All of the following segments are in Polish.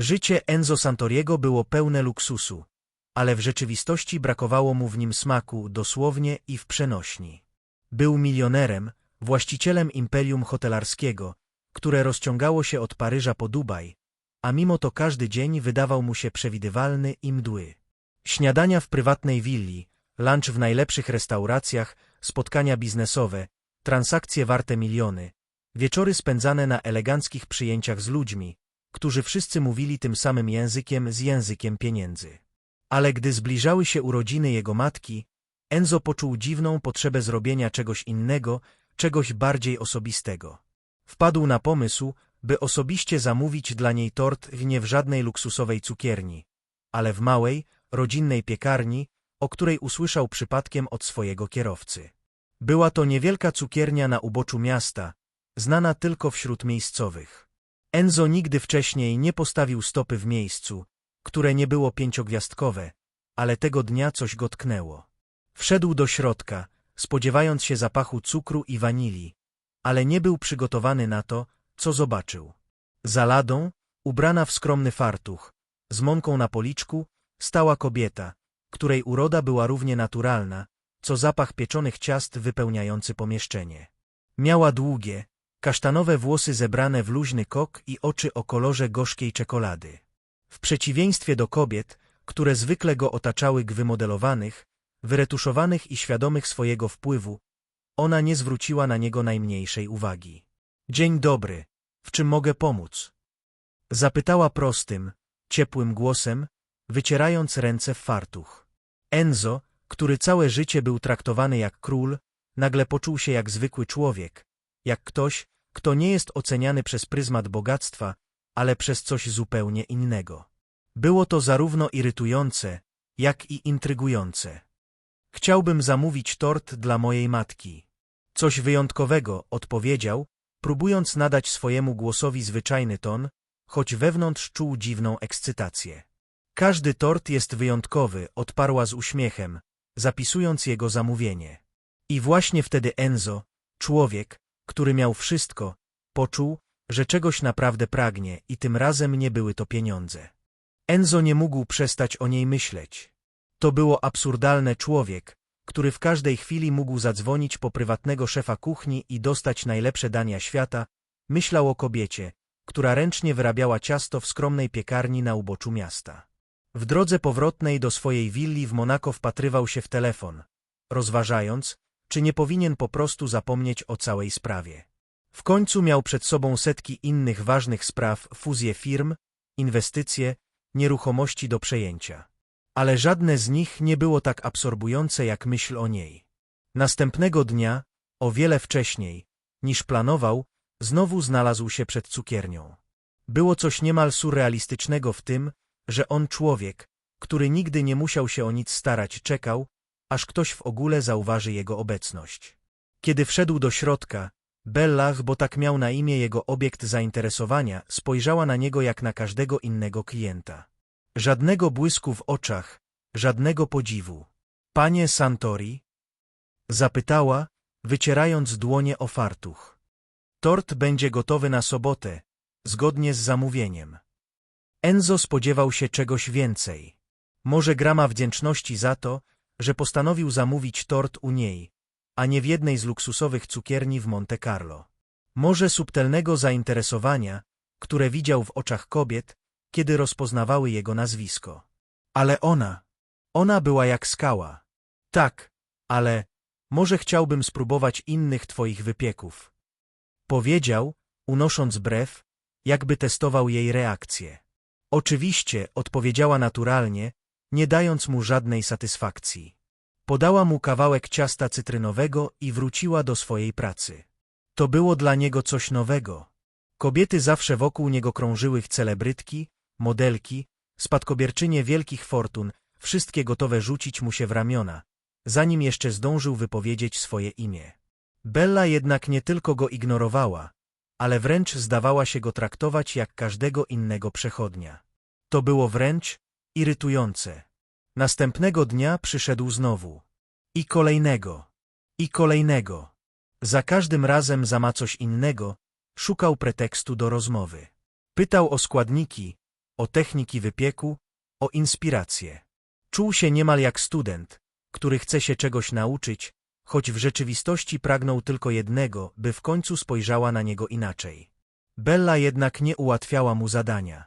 Życie Enzo Santoriego było pełne luksusu, ale w rzeczywistości brakowało mu w nim smaku dosłownie i w przenośni. Był milionerem, właścicielem imperium hotelarskiego, które rozciągało się od Paryża po Dubaj, a mimo to każdy dzień wydawał mu się przewidywalny i mdły. Śniadania w prywatnej willi, lunch w najlepszych restauracjach, spotkania biznesowe, transakcje warte miliony, wieczory spędzane na eleganckich przyjęciach z ludźmi, którzy wszyscy mówili tym samym językiem z językiem pieniędzy. Ale gdy zbliżały się urodziny jego matki, Enzo poczuł dziwną potrzebę zrobienia czegoś innego, czegoś bardziej osobistego. Wpadł na pomysł, by osobiście zamówić dla niej tort nie w żadnej luksusowej cukierni, ale w małej, rodzinnej piekarni, o której usłyszał przypadkiem od swojego kierowcy. Była to niewielka cukiernia na uboczu miasta, znana tylko wśród miejscowych. Enzo nigdy wcześniej nie postawił stopy w miejscu, które nie było pięciogwiazdkowe, ale tego dnia coś go tknęło. Wszedł do środka, spodziewając się zapachu cukru i wanilii, ale nie był przygotowany na to, co zobaczył. Za ladą, ubrana w skromny fartuch, z mąką na policzku, stała kobieta, której uroda była równie naturalna, co zapach pieczonych ciast wypełniający pomieszczenie. Miała długie, kasztanowe włosy zebrane w luźny kok i oczy o kolorze gorzkiej czekolady. W przeciwieństwie do kobiet, które zwykle go otaczały g wymodelowanych, wyretuszowanych i świadomych swojego wpływu, ona nie zwróciła na niego najmniejszej uwagi. Dzień dobry, w czym mogę pomóc? Zapytała prostym, ciepłym głosem, wycierając ręce w fartuch. Enzo, który całe życie był traktowany jak król, nagle poczuł się jak zwykły człowiek, jak ktoś, kto nie jest oceniany przez pryzmat bogactwa, ale przez coś zupełnie innego. Było to zarówno irytujące, jak i intrygujące. Chciałbym zamówić tort dla mojej matki. Coś wyjątkowego, odpowiedział, próbując nadać swojemu głosowi zwyczajny ton, choć wewnątrz czuł dziwną ekscytację. Każdy tort jest wyjątkowy, odparła z uśmiechem, zapisując jego zamówienie. I właśnie wtedy Enzo, człowiek, który miał wszystko, poczuł, że czegoś naprawdę pragnie i tym razem nie były to pieniądze. Enzo nie mógł przestać o niej myśleć. To było absurdalne człowiek, który w każdej chwili mógł zadzwonić po prywatnego szefa kuchni i dostać najlepsze dania świata, myślał o kobiecie, która ręcznie wyrabiała ciasto w skromnej piekarni na uboczu miasta. W drodze powrotnej do swojej willi w Monako wpatrywał się w telefon, rozważając, czy nie powinien po prostu zapomnieć o całej sprawie. W końcu miał przed sobą setki innych ważnych spraw, fuzje firm, inwestycje, nieruchomości do przejęcia. Ale żadne z nich nie było tak absorbujące jak myśl o niej. Następnego dnia, o wiele wcześniej, niż planował, znowu znalazł się przed cukiernią. Było coś niemal surrealistycznego w tym, że on człowiek, który nigdy nie musiał się o nic starać, czekał, aż ktoś w ogóle zauważy jego obecność. Kiedy wszedł do środka, Bellach, bo tak miał na imię jego obiekt zainteresowania, spojrzała na niego jak na każdego innego klienta. Żadnego błysku w oczach, żadnego podziwu. Panie Santori? Zapytała, wycierając dłonie o fartuch. Tort będzie gotowy na sobotę, zgodnie z zamówieniem. Enzo spodziewał się czegoś więcej. Może grama wdzięczności za to, że postanowił zamówić tort u niej, a nie w jednej z luksusowych cukierni w Monte Carlo. Może subtelnego zainteresowania, które widział w oczach kobiet, kiedy rozpoznawały jego nazwisko. Ale ona, ona była jak skała. Tak, ale może chciałbym spróbować innych twoich wypieków. Powiedział, unosząc brew, jakby testował jej reakcję. Oczywiście, odpowiedziała naturalnie, nie dając mu żadnej satysfakcji. Podała mu kawałek ciasta cytrynowego i wróciła do swojej pracy. To było dla niego coś nowego. Kobiety zawsze wokół niego krążyły celebrytki, modelki, spadkobierczynie wielkich fortun, wszystkie gotowe rzucić mu się w ramiona, zanim jeszcze zdążył wypowiedzieć swoje imię. Bella jednak nie tylko go ignorowała, ale wręcz zdawała się go traktować jak każdego innego przechodnia. To było wręcz irytujące. Następnego dnia przyszedł znowu. I kolejnego. I kolejnego. Za każdym razem za ma coś innego, szukał pretekstu do rozmowy. Pytał o składniki, o techniki wypieku, o inspirację. Czuł się niemal jak student, który chce się czegoś nauczyć, choć w rzeczywistości pragnął tylko jednego, by w końcu spojrzała na niego inaczej. Bella jednak nie ułatwiała mu zadania.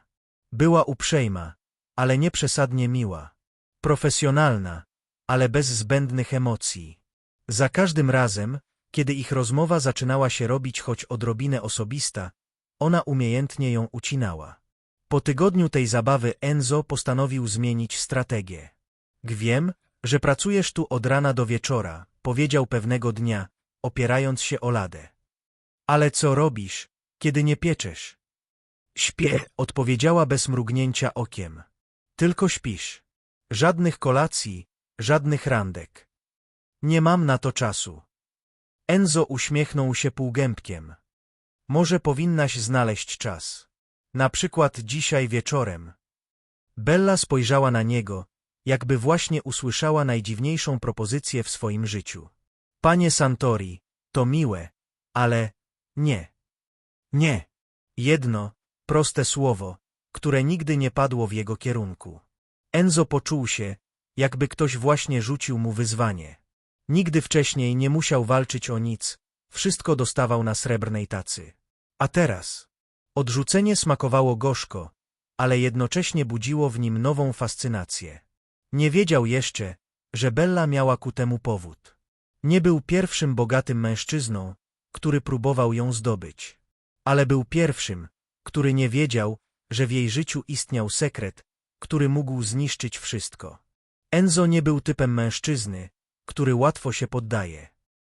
Była uprzejma, ale nie przesadnie miła. Profesjonalna, ale bez zbędnych emocji. Za każdym razem, kiedy ich rozmowa zaczynała się robić choć odrobinę osobista, ona umiejętnie ją ucinała. Po tygodniu tej zabawy Enzo postanowił zmienić strategię. Gwiem, że pracujesz tu od rana do wieczora, powiedział pewnego dnia, opierając się o ladę. Ale co robisz, kiedy nie pieczesz? Śpię, odpowiedziała bez mrugnięcia okiem. Tylko śpisz. Żadnych kolacji, żadnych randek. Nie mam na to czasu. Enzo uśmiechnął się półgębkiem. Może powinnaś znaleźć czas. Na przykład dzisiaj wieczorem. Bella spojrzała na niego, jakby właśnie usłyszała najdziwniejszą propozycję w swoim życiu. Panie Santori, to miłe, ale nie. Nie. Jedno, proste słowo, które nigdy nie padło w jego kierunku. Enzo poczuł się, jakby ktoś właśnie rzucił mu wyzwanie. Nigdy wcześniej nie musiał walczyć o nic, wszystko dostawał na srebrnej tacy. A teraz? Odrzucenie smakowało gorzko, ale jednocześnie budziło w nim nową fascynację. Nie wiedział jeszcze, że Bella miała ku temu powód. Nie był pierwszym bogatym mężczyzną, który próbował ją zdobyć. Ale był pierwszym, który nie wiedział, że w jej życiu istniał sekret, który mógł zniszczyć wszystko. Enzo nie był typem mężczyzny, który łatwo się poddaje.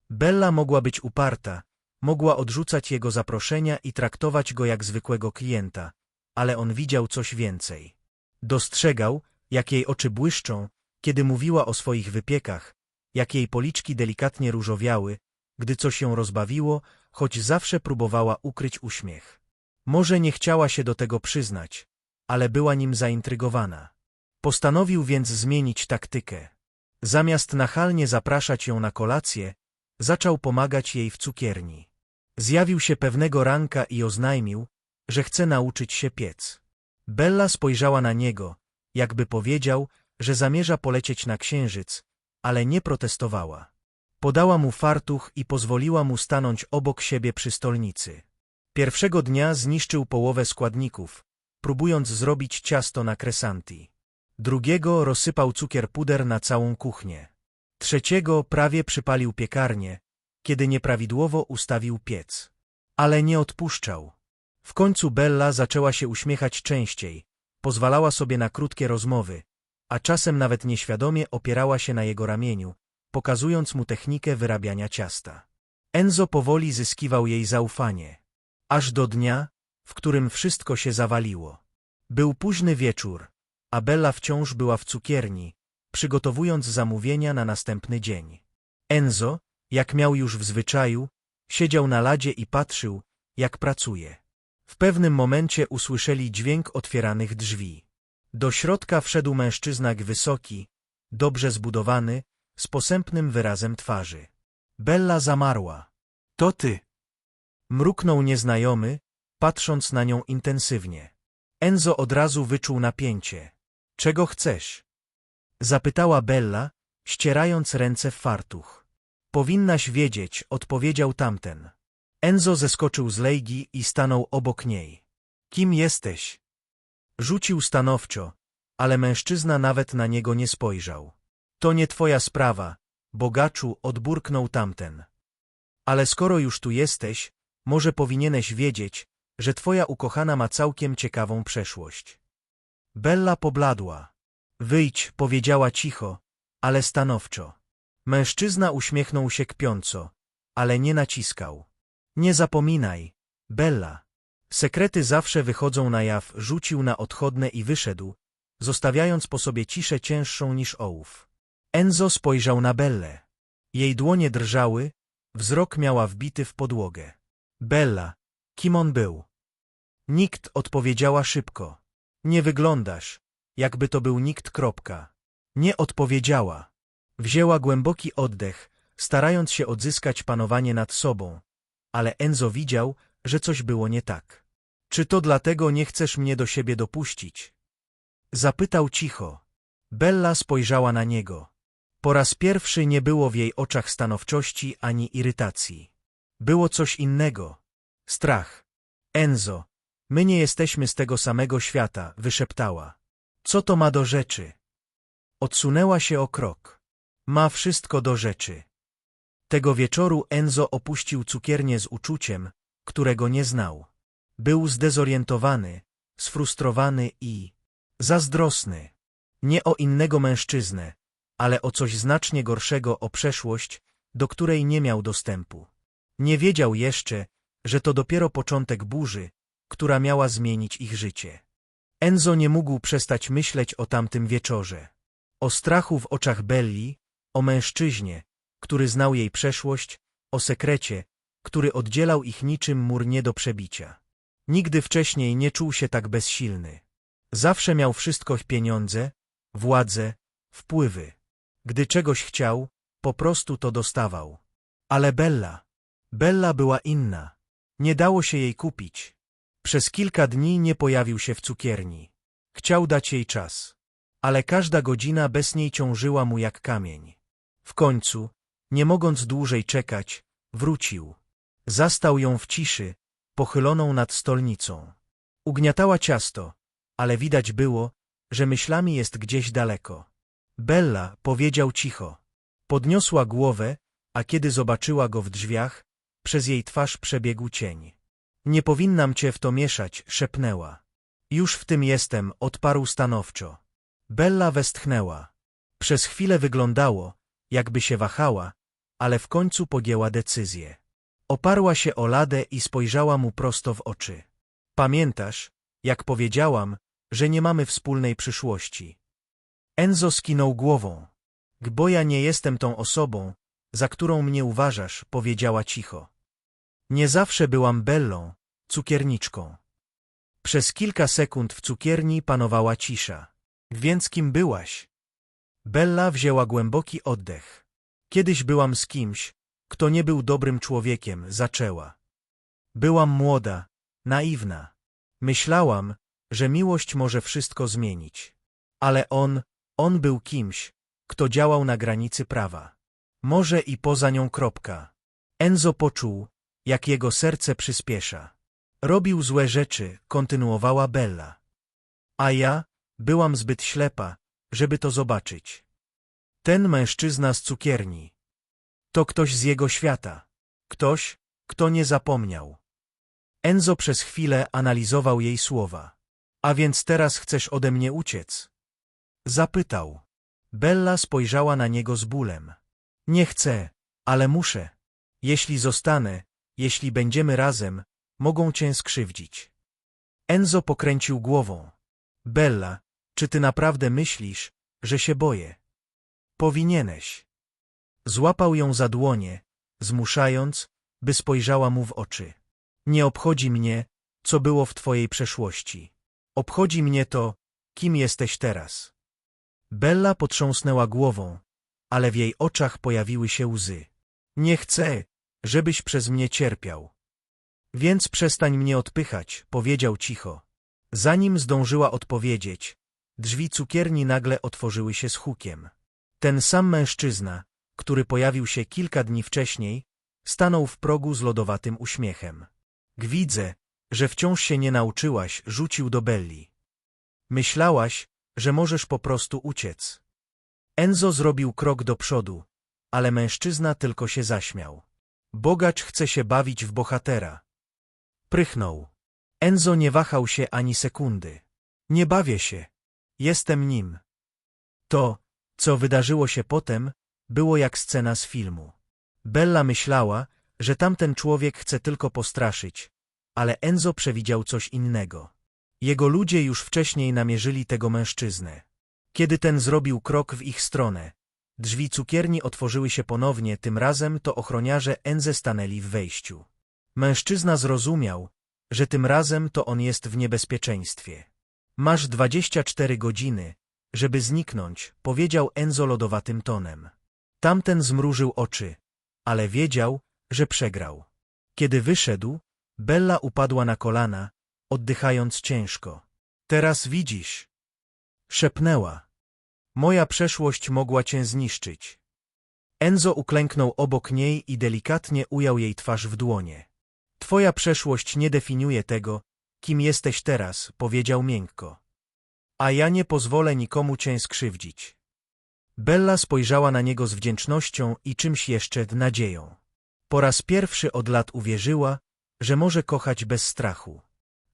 Bella mogła być uparta, mogła odrzucać jego zaproszenia i traktować go jak zwykłego klienta, ale on widział coś więcej. Dostrzegał, jak jej oczy błyszczą, kiedy mówiła o swoich wypiekach, jak jej policzki delikatnie różowiały, gdy coś ją rozbawiło, choć zawsze próbowała ukryć uśmiech. Może nie chciała się do tego przyznać, ale była nim zaintrygowana. Postanowił więc zmienić taktykę. Zamiast nachalnie zapraszać ją na kolację, zaczął pomagać jej w cukierni. Zjawił się pewnego ranka i oznajmił, że chce nauczyć się piec. Bella spojrzała na niego, jakby powiedział, że zamierza polecieć na księżyc, ale nie protestowała. Podała mu fartuch i pozwoliła mu stanąć obok siebie przy stolnicy. Pierwszego dnia zniszczył połowę składników, próbując zrobić ciasto na kresanti. Drugiego rozsypał cukier puder na całą kuchnię. Trzeciego prawie przypalił piekarnię, kiedy nieprawidłowo ustawił piec. Ale nie odpuszczał. W końcu Bella zaczęła się uśmiechać częściej, pozwalała sobie na krótkie rozmowy, a czasem nawet nieświadomie opierała się na jego ramieniu, pokazując mu technikę wyrabiania ciasta. Enzo powoli zyskiwał jej zaufanie. Aż do dnia, w którym wszystko się zawaliło. Był późny wieczór, a Bella wciąż była w cukierni, przygotowując zamówienia na następny dzień. Enzo, jak miał już w zwyczaju, siedział na ladzie i patrzył, jak pracuje. W pewnym momencie usłyszeli dźwięk otwieranych drzwi. Do środka wszedł mężczyzna wysoki, dobrze zbudowany, z posępnym wyrazem twarzy. Bella zamarła. To ty. Mruknął nieznajomy, patrząc na nią intensywnie. Enzo od razu wyczuł napięcie. Czego chcesz? Zapytała Bella, ścierając ręce w fartuch. Powinnaś wiedzieć, odpowiedział tamten. Enzo zeskoczył z lejgi i stanął obok niej. Kim jesteś? Rzucił stanowczo, ale mężczyzna nawet na niego nie spojrzał. To nie twoja sprawa, bogaczu, odburknął tamten. Ale skoro już tu jesteś, może powinieneś wiedzieć, że twoja ukochana ma całkiem ciekawą przeszłość. Bella pobladła. Wyjdź, powiedziała cicho, ale stanowczo. Mężczyzna uśmiechnął się kpiąco, ale nie naciskał. Nie zapominaj, Bella. Sekrety zawsze wychodzą na jaw, rzucił na odchodne i wyszedł, zostawiając po sobie ciszę cięższą niż ołów. Enzo spojrzał na Bellę. Jej dłonie drżały, wzrok miała wbity w podłogę. Bella, kim on był? Nikt odpowiedziała szybko. Nie wyglądasz, jakby to był nikt kropka. Nie odpowiedziała. Wzięła głęboki oddech, starając się odzyskać panowanie nad sobą, ale Enzo widział, że coś było nie tak. Czy to dlatego nie chcesz mnie do siebie dopuścić? Zapytał cicho. Bella spojrzała na niego. Po raz pierwszy nie było w jej oczach stanowczości ani irytacji. Było coś innego. Strach. Enzo, my nie jesteśmy z tego samego świata, wyszeptała. Co to ma do rzeczy? Odsunęła się o krok. Ma wszystko do rzeczy. Tego wieczoru Enzo opuścił cukiernię z uczuciem, którego nie znał. Był zdezorientowany, sfrustrowany i zazdrosny. Nie o innego mężczyznę, ale o coś znacznie gorszego o przeszłość, do której nie miał dostępu. Nie wiedział jeszcze, że to dopiero początek burzy, która miała zmienić ich życie. Enzo nie mógł przestać myśleć o tamtym wieczorze. O strachu w oczach Belli, o mężczyźnie, który znał jej przeszłość, o sekrecie, który oddzielał ich niczym mur nie do przebicia. Nigdy wcześniej nie czuł się tak bezsilny. Zawsze miał wszystko pieniądze, władzę, wpływy. Gdy czegoś chciał, po prostu to dostawał. Ale Bella, Bella była inna. Nie dało się jej kupić. Przez kilka dni nie pojawił się w cukierni. Chciał dać jej czas. Ale każda godzina bez niej ciążyła mu jak kamień. W końcu, nie mogąc dłużej czekać, wrócił. Zastał ją w ciszy, pochyloną nad stolnicą. Ugniatała ciasto, ale widać było, że myślami jest gdzieś daleko. Bella powiedział cicho. Podniosła głowę, a kiedy zobaczyła go w drzwiach, przez jej twarz przebiegł cień. Nie powinnam cię w to mieszać, szepnęła. Już w tym jestem, odparł stanowczo. Bella westchnęła. Przez chwilę wyglądało, jakby się wahała, ale w końcu podjęła decyzję. Oparła się o ladę i spojrzała mu prosto w oczy. Pamiętasz, jak powiedziałam, że nie mamy wspólnej przyszłości. Enzo skinął głową. Bo ja nie jestem tą osobą, za którą mnie uważasz, powiedziała cicho. Nie zawsze byłam Bellą, cukierniczką. Przez kilka sekund w cukierni panowała cisza. Więc kim byłaś? Bella wzięła głęboki oddech. Kiedyś byłam z kimś, kto nie był dobrym człowiekiem, zaczęła. Byłam młoda, naiwna. Myślałam, że miłość może wszystko zmienić. Ale on, on był kimś, kto działał na granicy prawa. Może i poza nią kropka. Enzo poczuł, jak jego serce przyspiesza. Robił złe rzeczy, kontynuowała Bella. A ja byłam zbyt ślepa, żeby to zobaczyć. Ten mężczyzna z cukierni. To ktoś z jego świata. Ktoś, kto nie zapomniał. Enzo przez chwilę analizował jej słowa. A więc teraz chcesz ode mnie uciec? Zapytał. Bella spojrzała na niego z bólem. Nie chcę, ale muszę. Jeśli zostanę, jeśli będziemy razem, mogą cię skrzywdzić. Enzo pokręcił głową. Bella, czy ty naprawdę myślisz, że się boję? Powinieneś. Złapał ją za dłonie, zmuszając, by spojrzała mu w oczy. Nie obchodzi mnie, co było w twojej przeszłości. Obchodzi mnie to, kim jesteś teraz. Bella potrząsnęła głową, ale w jej oczach pojawiły się łzy. Nie chcę, żebyś przez mnie cierpiał. Więc przestań mnie odpychać, powiedział cicho. Zanim zdążyła odpowiedzieć, drzwi cukierni nagle otworzyły się z hukiem. Ten sam mężczyzna, który pojawił się kilka dni wcześniej, stanął w progu z lodowatym uśmiechem. Gwidzę, że wciąż się nie nauczyłaś, rzucił do Belli. Myślałaś, że możesz po prostu uciec. Enzo zrobił krok do przodu, ale mężczyzna tylko się zaśmiał. Bogacz chce się bawić w bohatera. Prychnął. Enzo nie wahał się ani sekundy. Nie bawię się. Jestem nim. To, co wydarzyło się potem, było jak scena z filmu. Bella myślała, że tamten człowiek chce tylko postraszyć, ale Enzo przewidział coś innego. Jego ludzie już wcześniej namierzyli tego mężczyznę. Kiedy ten zrobił krok w ich stronę, drzwi cukierni otworzyły się ponownie, tym razem to ochroniarze Enze stanęli w wejściu. Mężczyzna zrozumiał, że tym razem to on jest w niebezpieczeństwie. Masz dwadzieścia cztery godziny, żeby zniknąć, powiedział Enzo lodowatym tonem. Tamten zmrużył oczy, ale wiedział, że przegrał. Kiedy wyszedł, Bella upadła na kolana, oddychając ciężko. Teraz widzisz. Szepnęła. Moja przeszłość mogła cię zniszczyć. Enzo uklęknął obok niej i delikatnie ujął jej twarz w dłonie. Twoja przeszłość nie definiuje tego, kim jesteś teraz, powiedział miękko. A ja nie pozwolę nikomu cię skrzywdzić. Bella spojrzała na niego z wdzięcznością i czymś jeszcze nadzieją. Po raz pierwszy od lat uwierzyła, że może kochać bez strachu.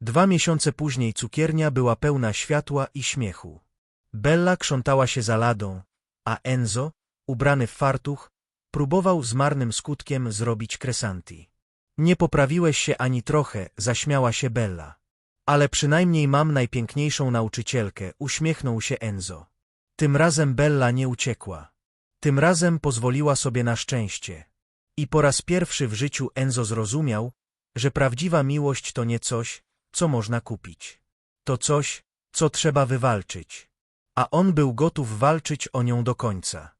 Dwa miesiące później cukiernia była pełna światła i śmiechu. Bella krzątała się za ladą, a Enzo, ubrany w fartuch, próbował z marnym skutkiem zrobić kresanti. Nie poprawiłeś się ani trochę, zaśmiała się Bella. Ale przynajmniej mam najpiękniejszą nauczycielkę, uśmiechnął się Enzo. Tym razem Bella nie uciekła. Tym razem pozwoliła sobie na szczęście. I po raz pierwszy w życiu Enzo zrozumiał, że prawdziwa miłość to nie coś, co można kupić. To coś, co trzeba wywalczyć. A on był gotów walczyć o nią do końca.